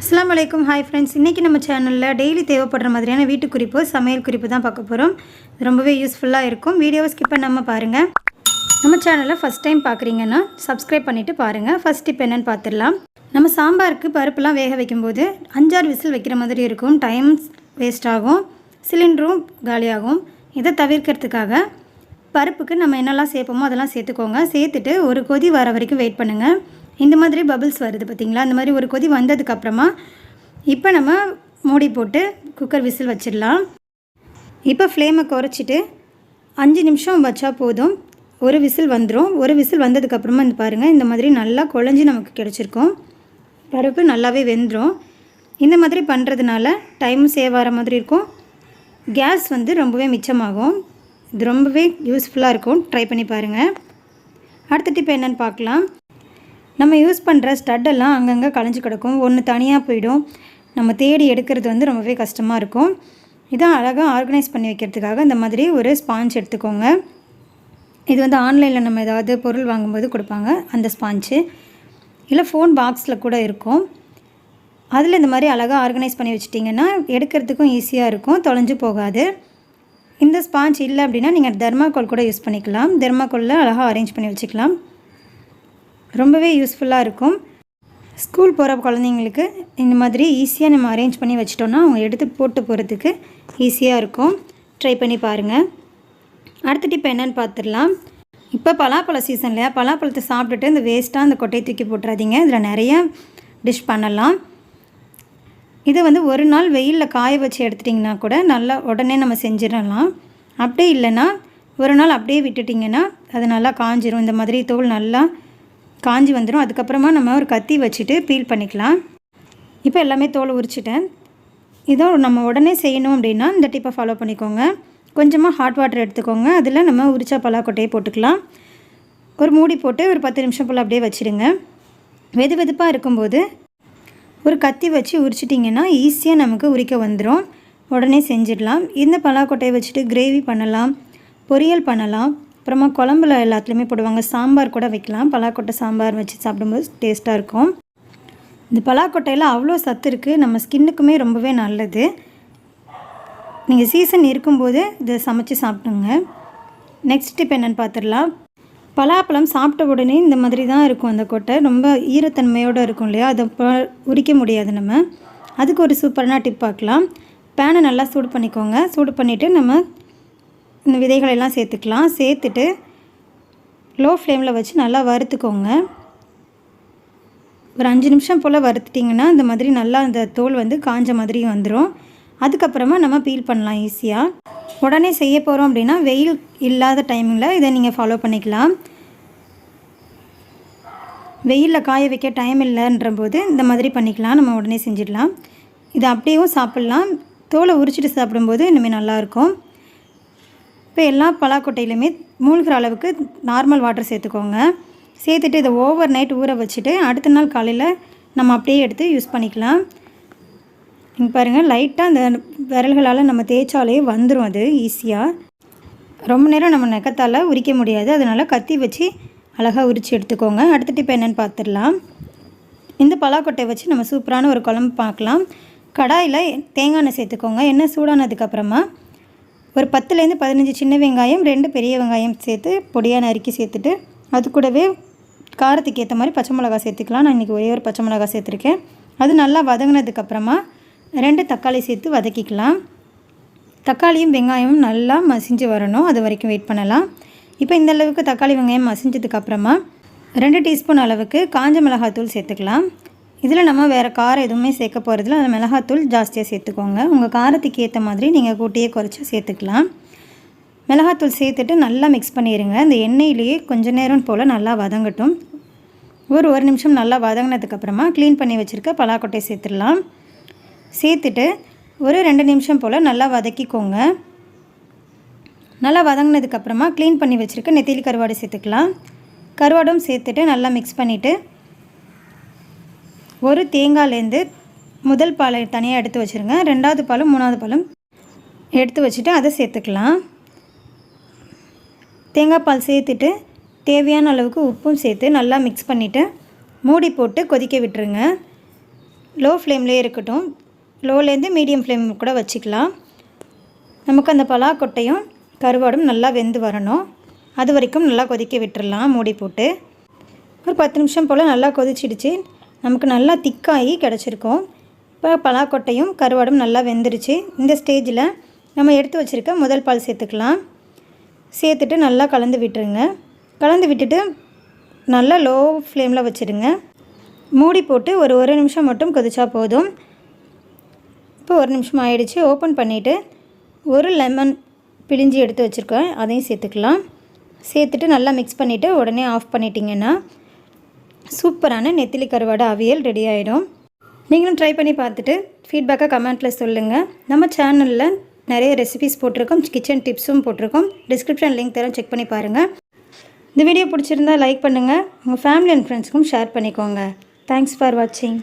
அஸ்லாம் அலைக்கும் hi friends. இன்றைக்கி நம்ம சேனலில் டெய்லி தேவைப்படுற மாதிரியான வீட்டு குறிப்பு சமையல் குறிப்பு தான் பார்க்க போகிறோம் ரொம்பவே யூஸ்ஃபுல்லாக இருக்கும். வீடியோவை ஸ்கிப் பண்ணாமல் பாருங்கள் நம்ம சேனலை ஃபஸ்ட் டைம் பார்க்குறீங்கன்னா சப்ஸ்கிரைப் பண்ணிவிட்டு பாருங்கள் ஃபஸ்ட் இப்போ என்னென்னு பார்த்துடலாம். நம்ம சாம்பாருக்கு பருப்புலாம் வேக வைக்கும்போது அஞ்சாறு விசில் வைக்கிற மாதிரி இருக்கும். டைம் வேஸ்ட் ஆகும். சிலிண்டரும் காலியாகும். இதை தவிர்க்கிறதுக்காக பருப்புக்கு நம்ம என்னெல்லாம் சேர்ப்போமோ அதெல்லாம் சேர்த்துக்கோங்க. சேர்த்துட்டு ஒரு கொதி வர வரைக்கும் வெயிட் பண்ணுங்கள் இந்த மாதிரி பபிள்ஸ் வருது பார்த்தீங்களா அந்த மாதிரி ஒரு கொதி வந்ததுக்கப்புறமா இப்போ நம்ம மூடி போட்டு குக்கர் விசில் வச்சிடலாம். இப்போ ஃப்ளேமை குறைச்சிட்டு அஞ்சு நிமிஷம் வச்சா போதும். ஒரு விசில் வந்துடும் ஒரு விசில் வந்ததுக்கப்புறமா இந்த பாருங்கள் இந்த மாதிரி நல்லா குழஞ்சி நமக்கு கிடச்சிருக்கும். பருப்பு நல்லாவே வெந்துடும் இந்த மாதிரி பண்ணுறதுனால டைமும் சேவ் ஆகிற மாதிரி இருக்கும். கேஸ் வந்து ரொம்பவே மிச்சமாகும். இது ரொம்பவே யூஸ்ஃபுல்லாக இருக்கும். ட்ரை பண்ணி பாருங்கள் அடுத்த டிப் என்னென்னு பார்க்கலாம். நம்ம யூஸ் பண்ணுற ஸ்டட்டெல்லாம் அங்கங்கே கலைஞ்சு கிடக்கும். ஒன்று தனியாக போயிடும். நம்ம தேடி எடுக்கிறது வந்து ரொம்பவே கஷ்டமாக இருக்கும். இதான் அழகாக ஆர்கனைஸ் பண்ணி வைக்கிறதுக்காக இந்த மாதிரி ஒரு ஸ்பாஞ்ச் எடுத்துக்கோங்க. இது வந்து ஆன்லைனில் நம்ம ஏதாவது பொருள் வாங்கும்போது கொடுப்பாங்க. அந்த ஸ்பாஞ்சு இல்லை ஃபோன் பாக்ஸில் கூட இருக்கும். அதில் இந்த மாதிரி அழகாக ஆர்கனைஸ் பண்ணி வச்சிட்டிங்கன்னா எடுக்கிறதுக்கும் ஈஸியாக இருக்கும். தொலைஞ்சு போகாது. இந்த ஸ்பாஞ்ச் இல்லை அப்படின்னா நீங்கள் தெர்மாக்கோல் கூட யூஸ் பண்ணிக்கலாம். தெர்மாக்கோலில் அழகாக அரேஞ்ச் பண்ணி வச்சுக்கலாம். ரொம்பவே யூஸ்ஃபுல்லாக இருக்கும். ஸ்கூல் போகிற குழந்தைங்களுக்கு இந்த மாதிரி ஈஸியாக நம்ம அரேஞ்ச் பண்ணி வச்சிட்டோன்னா அவங்க எடுத்து போட்டு போகிறதுக்கு ஈஸியாக இருக்கும். ட்ரை பண்ணி பாருங்கள் அடுத்த டிப் என்னென்னு பார்த்துடலாம் இப்போ பலாப்பழ சீசன் இல்லையா? பலாப்பழத்தை சாப்பிட்டுட்டு இந்த வேஸ்ட்டாக அந்த கொட்டையை தூக்கி போட்டுறாதீங்க. இதில் நிறைய டிஷ் பண்ணலாம். இதை வந்து ஒரு நாள் வெயிலில் காய வச்சு எடுத்துட்டிங்கன்னா கூட நல்லா உடனே நம்ம செஞ்சிடலாம். அப்படியே இல்லைன்னா ஒரு நாள் அப்படியே விட்டுட்டிங்கன்னா அது நல்லா காஞ்சிரும். இந்த மாதிரி தோல் நல்லா காஞ்சி வந்துடும் அதுக்கப்புறமா நம்ம ஒரு கத்தி வச்சுட்டு பீல் பண்ணிக்கலாம். இப்போ எல்லாமே தோல் உரிச்சிட்டேன். இதோ நம்ம உடனே செய்யணும் அப்படின்னா இந்த டிப்பை ஃபாலோ பண்ணிக்கோங்க. கொஞ்சமாக ஹாட் வாட்டர் எடுத்துக்கோங்க. அதில் நம்ம உரிச்சா பலாக்கொட்டையை போட்டுக்கலாம். ஒரு மூடி போட்டு ஒரு பத்து நிமிஷம் போல் அப்படியே வச்சுடுங்க வெது வெதுப்பாக இருக்கும்போது ஒரு கத்தி வச்சு உரிச்சிட்டிங்கன்னா ஈஸியாக நமக்கு உரிக்க வந்துடும் உடனே செஞ்சிடலாம். இந்த பலாக்கொட்டையை வச்சுட்டு கிரேவி பண்ணலாம். பொரியல் பண்ணலாம். அப்புறமா குழம்புல எல்லாத்துலேயுமே போடுவாங்க. சாம்பார் கூட வைக்கலாம். பலாக்கொட்டை சாம்பார் வச்சு சாப்பிடும்போது டேஸ்ட்டாக இருக்கும். இந்த பலாக்கொட்டையில் அவ்வளோ சத்து இருக்குது நம்ம ஸ்கின்னுக்குமே ரொம்பவே நல்லது. நீங்கள் சீசன் இருக்கும்போது இதை சமைச்சு சாப்பிடுங்க. நெக்ஸ்ட் டிப் என்னென்னு பார்த்துடலாம் பலாப்பழம் சாப்பிட்ட உடனே இந்த மாதிரி தான் இருக்கும் அந்த கொட்டை. ரொம்ப ஈரத்தன்மையோடு இருக்கும் இல்லையா? அதை உரிக்க முடியாது நம்ம. அதுக்கு ஒரு சூப்பரான டிப் பார்க்கலாம் பேனை நல்லா சூடு பண்ணிக்கோங்க. சூடு பண்ணிவிட்டு நம்ம இந்த விதைகளெல்லாம் சேர்த்துக்கலாம். சேர்த்துட்டு லோ ஃப்ளேமில் வச்சு நல்லா வறுத்துக்கோங்க. ஒரு அஞ்சு நிமிஷம் போல் வறுத்துட்டிங்கன்னா இந்த மாதிரி நல்லா அந்த தோல் வந்து காஞ்ச மாதிரி வந்துடும் அதுக்கப்புறமா நம்ம பீல் பண்ணலாம் ஈஸியாக உடனே செய்ய போகிறோம் அப்படின்னா வெயில் இல்லாத டைமிங்கில் இதை நீங்கள் ஃபாலோ பண்ணிக்கலாம். வெயிலில் காய வைக்க டைம் இல்லைன்ற போது இந்த மாதிரி பண்ணிக்கலாம். நம்ம உடனே செஞ்சிடலாம். இதை அப்படியும் சாப்பிட்லாம். தோலை உரிச்சிட்டு சாப்பிடும்போது இனிமேல் நல்லாயிருக்கும் இப்போ எல்லா பலாக்கொட்டையிலுமே மூழ்கிற அளவுக்கு நார்மல் வாட்டர் சேர்த்துக்கோங்க. சேர்த்துட்டு இதை ஓவர் நைட் ஊற வச்சுட்டு அடுத்த நாள் காலையில் நம்ம அப்படியே எடுத்து யூஸ் பண்ணிக்கலாம். இங்கே பாருங்கள் லைட்டாக அந்த விரல்களால் நம்ம தேய்ச்சாலே வந்துடும் அது ஈஸியாக ரொம்ப நேரம் நம்ம நெக்கத்தால் உரிக்க முடியாது. அதனால் கத்தி வச்சு அழகாக உரித்து எடுத்துக்கோங்க. அடுத்துட்டு இப்போ என்னென்னு பார்த்துடலாம். இந்த பலாக்கொட்டையை வச்சு நம்ம சூப்பரான ஒரு குழம்பு பார்க்கலாம். கடாயில் தேங்காய் எண்ணெய் சேர்த்துக்கோங்க. எண்ணெய் சூடானதுக்கப்புறமா ஒரு பத்துலேருந்து பதினஞ்சு சின்ன வெங்காயம் ரெண்டு பெரிய வெங்காயம் சேர்த்து பொடியாக நறுக்கி சேர்த்துட்டு அது கூடவே காரத்துக்கு ஏற்ற மாதிரி பச்சை மிளகா சேர்த்துக்கலாம். நான் இன்றைக்கி ஒரே ஒரு பச்சை மிளகா சேர்த்துருக்கேன். அது நல்லா வதங்கினதுக்கப்புறமா ரெண்டு தக்காளி சேர்த்து வதக்கிக்கலாம். தக்காளியும் வெங்காயமும் நல்லா மசிஞ்சு வரணும். அது வரைக்கும் வெயிட் பண்ணலாம். இப்போ இந்த அளவுக்கு தக்காளி வெங்காயம் மசிஞ்சதுக்கப்புறமா ரெண்டு டீஸ்பூன் அளவுக்கு காஞ்ச மிளகாத்தூள் சேர்த்துக்கலாம். இதில் நம்ம வேறு காரம் எதுவுமே சேர்க்க போகிறதில்ல அதில் மிளகாத்தூள் ஜாஸ்தியாக சேர்த்துக்கோங்க. உங்கள் காரத்துக்கு ஏற்ற மாதிரி நீங்கள் கூட்டியே குறைச்சி சேர்த்துக்கலாம். மிளகாத்தூள் சேர்த்துட்டு நல்லா மிக்ஸ் பண்ணிடுங்க இந்த எண்ணெயிலேயே கொஞ்ச நேரம் போல் நல்லா வதங்கட்டும். ஒரு ஒரு நிமிஷம் நல்லா வதங்கினதுக்கப்புறமா க்ளீன் பண்ணி வச்சுருக்க பலாக்கொட்டையை சேர்த்துடலாம். சேர்த்துட்டு ஒரு ரெண்டு நிமிஷம் போல் நல்லா வதக்கிக்கோங்க. நல்லா வதங்கினதுக்கப்புறமா க்ளீன் பண்ணி வச்சுருக்க நெத்திலி கருவாடு சேர்த்துக்கலாம். கருவாடும் சேர்த்துட்டு நல்லா மிக்ஸ் பண்ணிவிட்டு ஒரு தேங்காய்லேருந்து முதல் பாலை தனியாக எடுத்து வச்சுருங்க. ரெண்டாவது பாலும் மூணாவது பாலும் எடுத்து வச்சுட்டு அதை சேர்த்துக்கலாம். தேங்காய் பால் சேர்த்துட்டு தேவையான அளவுக்கு உப்பும் சேர்த்து நல்லா மிக்ஸ் பண்ணிவிட்டு மூடி போட்டு கொதிக்க விட்டுருங்க. லோ ஃப்ளேம்லேயே இருக்கட்டும். லோலேருந்து மீடியம் ஃப்ளேம் கூட வச்சுக்கலாம். நமக்கு அந்த பலாக்கொட்டையும் கருவாடும் நல்லா வெந்து வரணும். அது வரைக்கும் நல்லா கொதிக்க விட்டுடலாம் மூடி போட்டு. ஒரு பத்து நிமிஷம் போல் நல்லா கொதிச்சிடுச்சு. நமக்கு நல்லா திக்காகி கிடச்சிருக்கும். இப்போ பலாக்கொட்டையும் கருவாடும் நல்லா வெந்துருச்சு. இந்த ஸ்டேஜில் நம்ம எடுத்து வச்சுருக்க முதல் பால் சேர்த்துக்கலாம். சேர்த்துட்டு நல்லா கலந்து விட்டுருங்க. கலந்து விட்டுட்டு நல்லா லோ ஃப்ளேமில் வச்சுருங்க. மூடி போட்டு ஒரு ஒரு நிமிஷம் மட்டும் கொதிச்சா போதும். இப்போ ஒரு நிமிஷம் ஆயிடுச்சு. ஓப்பன் பண்ணிவிட்டு ஒரு லெமன் பிழிஞ்சு எடுத்து வச்சுருக்கேன். அதையும் சேர்த்துக்கலாம். சேர்த்துட்டு நல்லா மிக்ஸ் பண்ணிவிட்டு உடனே ஆஃப் பண்ணிட்டீங்கன்னா சூப்பரான நெத்திலி கருவாடு அவியல் ரெடி ஆகிடும் நீங்களும் ட்ரை பண்ணி பார்த்துட்டு ஃபீட்பேக்காக கமெண்ட்டில் சொல்லுங்கள் நம்ம சேனலில் நிறைய ரெசிபிஸ் போட்டிருக்கோம் கிச்சன் டிப்ஸும் போட்டிருக்கோம். டிஸ்கிரிப்ஷன் லிங்க் தரம் செக் பண்ணி பாருங்கள் இந்த வீடியோ பிடிச்சிருந்தா லைக் பண்ணுங்கள் உங்கள் ஃபேமிலி அண்ட் ஃப்ரெண்ட்ஸ்க்கும் ஷேர் பண்ணிக்கோங்க. தேங்க்ஸ் ஃபார் வாட்சிங்